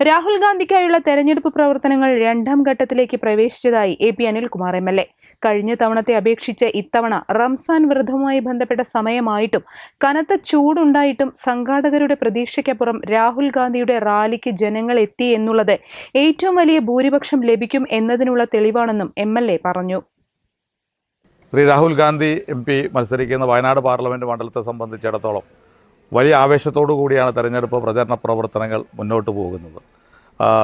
Rahul ഗാന്ധിക്കായുള്ള തെരഞ്ഞെടുപ്പ് പ്രവർത്തനങ്ങൾ രണ്ടാം ഘട്ടത്തിലേക്ക് പ്രവേശിച്ചതായി A P Anilkumar M L A. കഴിഞ്ഞ തവണത്തെ അപേക്ഷിച്ച് ഇത്തവണ റംസാൻ വ്രതവുമായി ബന്ധപ്പെട്ട സമയമായിട്ടും കനത്ത ചൂടുണ്ടായിട്ടും സംഘാടകരുടെ പ്രതീക്ഷയ്ക്കപ്പുറം രാഹുൽ ഗാന്ധിയുടെ റാലിക്ക് ജനങ്ങൾ എത്തി എന്നുള്ളത് ഏറ്റവും വലിയ ഭൂരിപക്ഷം ലഭിക്കും എന്നതിനുള്ള തെളിവാണെന്നും എം പറഞ്ഞു. ശ്രീ രാഹുൽ ഗാന്ധി എം പി മത്സരിക്കുന്ന വയനാട് പാർലമെന്റ് മണ്ഡലത്തെ സംബന്ധിച്ചിടത്തോളം വലിയ ആവേശത്തോടു കൂടിയാണ് തെരഞ്ഞെടുപ്പ് പ്രചരണ പ്രവർത്തനങ്ങൾ മുന്നോട്ട് പോകുന്നത്.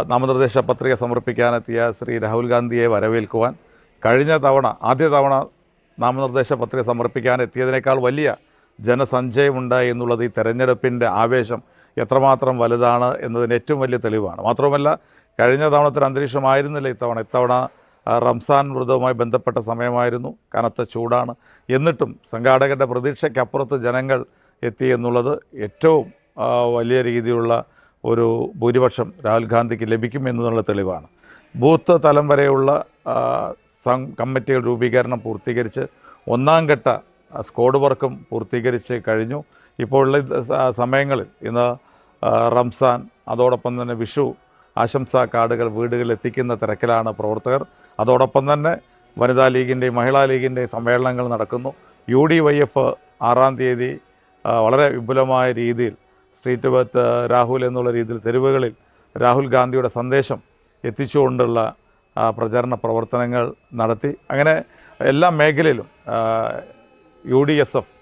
നാമനിർദ്ദേശ പത്രിക സമർപ്പിക്കാനെത്തിയ ശ്രീ രാഹുൽ ഗാന്ധിയെ വരവേൽക്കുവാൻ കഴിഞ്ഞ തവണ ആദ്യ തവണ നാമനിർദ്ദേശ പത്രിക സമർപ്പിക്കാനെത്തിയതിനേക്കാൾ വലിയ ജനസഞ്ചയമുണ്ടായി എന്നുള്ളത് ഈ തെരഞ്ഞെടുപ്പിന്റെ ആവേശം എത്രമാത്രം വലുതാണ് എന്നതിന് ഏറ്റവും വലിയ തെളിവാണ്. മാത്രവുമല്ല കഴിഞ്ഞ തവണത്തെ അന്തരീക്ഷമായിരുന്നില്ല ഇത്തവണ. ഇത്തവണ റംസാൻ വ്രതവുമായി ബന്ധപ്പെട്ട സമയമായിരുന്നു. കനത്ത ചൂടാണ്. എന്നിട്ടും സംഘാടകരുടെ പ്രതീക്ഷയ്ക്കപ്പുറത്ത് ജനങ്ങൾ എത്തി എന്നുള്ളത് ഏറ്റവും വലിയ രീതിയിലുള്ള ഒരു ഭൂരിപക്ഷം രാഹുൽ ഗാന്ധിക്ക് ലഭിക്കും എന്നുള്ള തെളിവാണ്. ബൂത്ത് തലം വരെയുള്ള കമ്മിറ്റികൾ രൂപീകരണം പൂർത്തീകരിച്ച് ഒന്നാം ഘട്ട സ്കോഡ് വർക്കും പൂർത്തീകരിച്ച് കഴിഞ്ഞു. ഇപ്പോൾ സമയങ്ങളിൽ ഇന്ന് റംസാൻ അതോടൊപ്പം തന്നെ വിഷു ആശംസാ കാർഡുകൾ വീടുകളിൽ എത്തിക്കുന്ന തിരക്കിലാണ് പ്രവർത്തകർ. അതോടൊപ്പം തന്നെ വനിതാ ലീഗിന്റെയും മഹിളാ ലീഗിന്റെയും സമ്മേളനങ്ങൾ നടക്കുന്നു. യു ഡി വൈ എഫ് ആറാം തീയതി വളരെ വിപുലമായ രീതിയിൽ സ്ട്രീറ്റ് ബത്ത് രാഹുൽ എന്നുള്ള രീതിയിൽ തെരുവുകളിൽ രാഹുൽ ഗാന്ധിയുടെ സന്ദേശം എത്തിച്ചുകൊണ്ടുള്ള പ്രചാരണ പ്രവർത്തനങ്ങൾ നടത്തി. അങ്ങനെ എല്ലാ മേഖലയിലും U D S F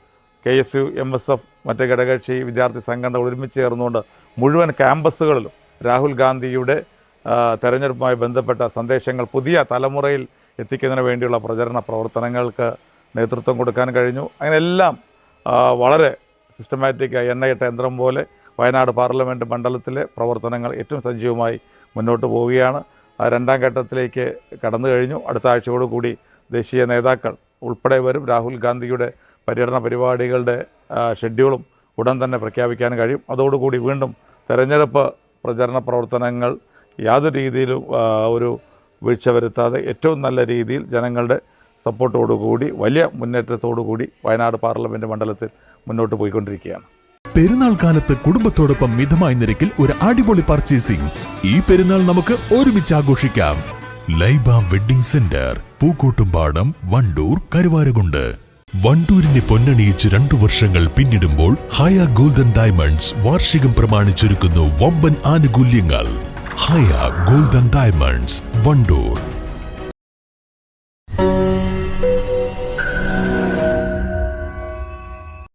K S U M S F മറ്റ് ഘടകകക്ഷി വിദ്യാർത്ഥി സംഘടന ഒരുമിച്ച് ചേർന്നുകൊണ്ട് മുഴുവൻ ക്യാമ്പസുകളിലും രാഹുൽ ഗാന്ധിയുടെ തെരഞ്ഞെടുപ്പുമായി ബന്ധപ്പെട്ട സന്ദേശങ്ങൾ പുതിയ തലമുറയിൽ എത്തിക്കുന്നതിന് വേണ്ടിയുള്ള പ്രചരണ പ്രവർത്തനങ്ങൾക്ക് നേതൃത്വം കൊടുക്കാൻ കഴിഞ്ഞു. അങ്ങനെ എല്ലാം വളരെ സിസ്റ്റമാറ്റിക് എണ്ണയിട്ട യന്ത്രം പോലെ വയനാട് പാർലമെന്റ് മണ്ഡലത്തിലെ പ്രവർത്തനങ്ങൾ ഏറ്റവും സജീവമായി മുന്നോട്ട് പോവുകയാണ്. രണ്ടാം ഘട്ടത്തിലേക്ക് കടന്നു കഴിഞ്ഞു. അടുത്ത ആഴ്ചയോടുകൂടി ദേശീയ നേതാക്കൾ ഉൾപ്പെടെ വരും. രാഹുൽ ഗാന്ധിയുടെ പര്യടന പരിപാടികളുടെ ഷെഡ്യൂളും ഉടൻ തന്നെ പ്രഖ്യാപിക്കാൻ കഴിയും. അതോടുകൂടി വീണ്ടും തെരഞ്ഞെടുപ്പ് പ്രചരണ പ്രവർത്തനങ്ങൾ യാതൊരു രീതിയിലും ഒരു വീഴ്ച വരുത്താതെ ഏറ്റവും നല്ല രീതിയിൽ ജനങ്ങളുടെ സപ്പോർട്ടോടുകൂടി വലിയ മുന്നേറ്റത്തോടുകൂടി വയനാട് പാർലമെന്റ് മണ്ഡലത്തിൽ മുന്നോട്ട് പോയിക്കൊണ്ടിരിക്കുകയാണ്. പെരുന്നാൾ കാലത്ത് കുടുംബത്തോടൊപ്പം മിതമായ നിരക്കിൽ ഒരു അടിപൊളി പർച്ചേസിംഗ് ഈ പെരുന്നാൾ നമുക്ക് ഒരുമിച്ച് ആഘോഷിക്കാം. Laiba wedding centre Pookkottumpadam Wandoor Karuvarakundu. വണ്ടൂരിനെ പൊന്നണിയിച്ച് രണ്ടു വർഷങ്ങൾ പിന്നിടുമ്പോൾ ഹയ ഗോൾഡൻ ഡയമണ്ട്സ് വാർഷികം പ്രമാണിച്ചൊരുക്കുന്നു വമ്പൻ ആനുകൂല്യങ്ങൾ. Haya golden diamonds Wandoor.